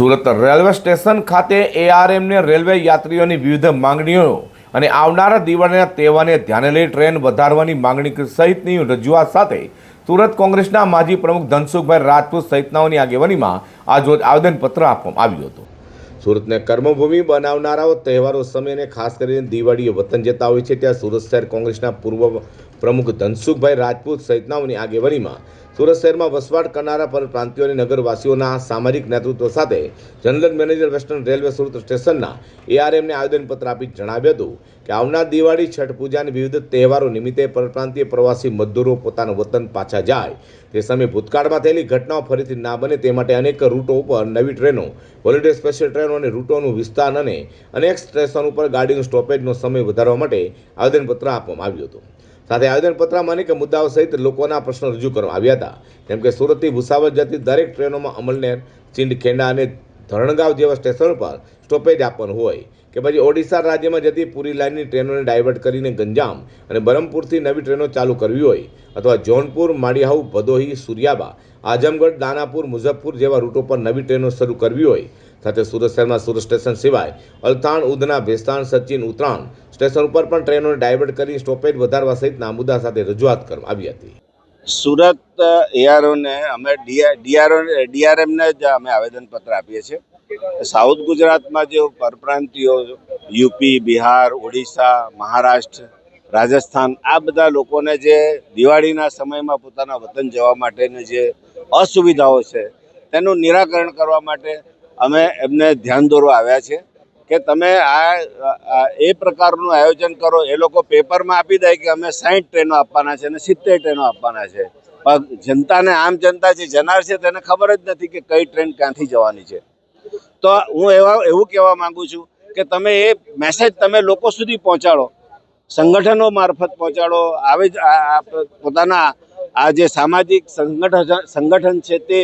Surat railway station ખાતે એઆરએમને railway યાત્રીઓની વિવિધ માંગણીઓ અને આવનારા દિવાળીના તહેવારને ધ્યાને લઈ ટ્રેન વધારવાની માંગણી સહિતની રજૂઆત સાથે સુરત કોંગ્રેસના માજી પ્રમુખ ધનસુખભાઈ રાજપૂત સહિતનાઓની આગેવાનીમાં આજરોજ આવેદનપત્ર આપવામાં આવ્યું હતું. સુરતને કર્મભૂમિ બનાવનારાઓ તહેવારો સમયને ખાસ કરીને દિવાળીએ વતન જતા હોય છે. ત્યાં સુરત શહેર કોંગ્રેસના પૂર્વ પ્રમુખ ધનસુખભાઈ રાજપૂત સહિતનાઓની આગેવાનીમાં સુરત શહેરમાં વસવાટ કરનારા પરપ્રાંતિયો અને નગરવાસીઓના સામાજિક નેતૃત્વ સાથે general manager western railway Surat સ્ટેશનના એઆરએમને આવેદનપત્ર આપી જણાવ્યું હતું કે આવનાર દિવાળી, છઠ પૂજા અને વિવિધ તહેવારો નિમિત્તે પરપ્રાંતીય પ્રવાસી મજદૂરો પોતાના વતન પાછા જાય. તે સમયે ભૂતકાળમાં થયેલી ઘટનાઓ ફરીથી ના બને તે માટે અનેક રૂટો ઉપર નવી ટ્રેનો, હોલિડે સ્પેશિયલ ટ્રેનો અને રૂટોનું વિસ્તાર અને અનેક સ્ટેશન ઉપર ગાડીનું સ્ટોપેજનો સમય વધારવા માટે આવેદનપત્ર આપવામાં આવ્યું હતું. સાથે આવેદનપત્રમાં અનેક મુદ્દાઓ સહિત લોકોના પ્રશ્નો રજૂ કરવામાં આવ્યા હતા. જેમ કે સુરતથી ભુસાવર જતી દરેક ટ્રેનોમાં અમલનેર ચિંડખેડા અને ધરણગાંવ જેવા સ્ટેશન પર સ્ટોપેજ આપવાનું હોય કે પછી ઓડિશા રાજ્યમાં જતી પૂરી લાઇનની ટ્રેનોને ડાયવર્ટ કરીને ગંજામ અને બરમપુરથી નવી ટ્રેનો ચાલુ કરવી હોય અથવા જોનપુર માળિયાઉ ભદોહી, સુરિયાબા, આઝમગઢ, દાનાપુર, મુઝફ્ફર જેવા રૂટો પર નવી ટ્રેનો શરૂ કરવી હોય સાથે સુરત શહેરમાં સુરત સ્ટેશન સિવાય અલથાણ, ઉધના ભેસ્તાણ સચિન, ઉત્તરાણ સ્ટેશન ઉપર પણ ટ્રેનોને ડાયવર્ટ કરી સ્ટોપેજ વધારવા સહિતના મુદ્દા સાથે રજૂઆત કરવામાં આવી હતી. સુરત એઆરઓને અમે ડીઆરઓ ડીઆરએમને જ અમે આવેદનપત્ર આપીએ છીએ. સાઉથ ગુજરાતમાં જે પરપ્રાંતિયો યુપી, બિહાર, ઓડિશા, મહારાષ્ટ્ર, રાજસ્થાન, આ બધા લોકોને જે દિવાળીના સમયમાં પોતાના વતન જવા માટેની જે અસુવિધાઓ છે, તેનું નિરાકરણ કરવા માટે અમે એમને ધ્યાન દોરવા આવ્યા છે કે તમે આ એ પ્રકારનું આયોજન કરો. એ લોકો પેપરમાં આપી દે કે અમે સાઠ ટ્રેનો આપવાના છે અને સિત્તેર ટ્રેનો આપવાના છે. પણ જનતાને, આમ જનતા જે જનાર છે તેને ખબર જ નથી કે કઈ ટ્રેન ક્યાંથી જવાની છે. તો હું એવા, એવું કહેવા માગું છું કે તમે એ મેસેજ તમે લોકો સુધી પહોંચાડો. સંગઠનો મારફત પહોંચાડો. આવી પોતાના આ જે સામાજિક સંગઠન સંગઠન છે તે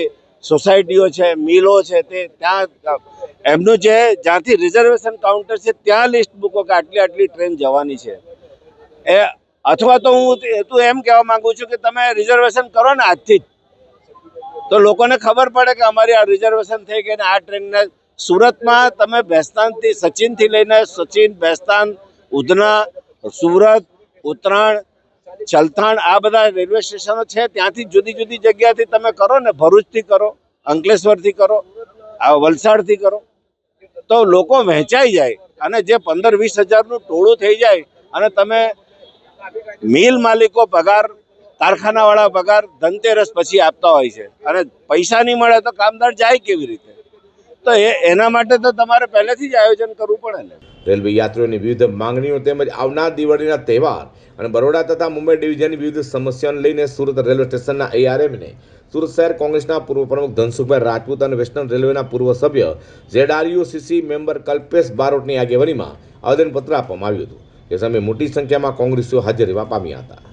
સોસાયટીઓ છે, મિલો છે, તે ત્યાં એમનું જે જ્યાંથી રિઝર્વેશન કાઉન્ટર છે, ત્યાં લિસ્ટ મૂકો કે આટલી આટલી ટ્રેન જવાની છે. એ, અથવા તો હું તે- એમ કહેવા માંગુ છું કે તમે રિઝર્વેશન કરો ને આજથી જ. તો લોકોને ખબર પડે કે અમારી આ રિઝર્વેશન થઈ ગઈ ને આ ટ્રેનને સુરતમાં તમે ભેસ્તાનથી, સચિનથી લઈને સચિન, ભેસ્તાન, ઉધના, સુરત, ઉત્તરાયણ ચલથાણ આ બધા રેલવે સ્ટેશનો છે, ત્યાંથી જુદી જુદી જગ્યાથી તમે કરો ને ભરૂચથી કરો, અંકલેશ્વરથી કરો, આ વલસાડથી કરો, તો લોકો વહેંચાઈ જાય અને જે પંદર વીસ હજારનું ટોળું થઈ જાય અને તમે મિલ માલિકો પગાર, કારખાનાવાળા પગાર ધનતેરસ પછી આપતા હોય છે. અને પૈસા નહીં મળે તો કામદાર જાય કેવી રીતે? તો એ એના માટે તો તમારે પહેલેથી જ આયોજન કરવું પડે ને. રેલવે યાત્રીઓની વિવિધ માંગણીઓ તેમજ આવનાર દિવાળીના તહેવાર અને બરોડા તથા મુંબઈ ડિવિઝનની વિવિધ સમસ્યાઓને લઈને સુરત રેલવે સ્ટેશનના એઆરએમને સુરત શહેર કોંગ્રેસના પૂર્વ પ્રમુખ ધનસુખભાઈ રાજપૂત અને વેસ્ટર્ન રેલવેના પૂર્વ સભ્ય ઝેડઆરયુસીસી મેમ્બર કલ્પેશ બારોટની આગેવાનીમાં આવેદનપત્ર આપવામાં આવ્યું હતું. એ સમયે મોટી સંખ્યામાં કોંગ્રેસીઓ હાજર રહેવા પામ્યા હતા.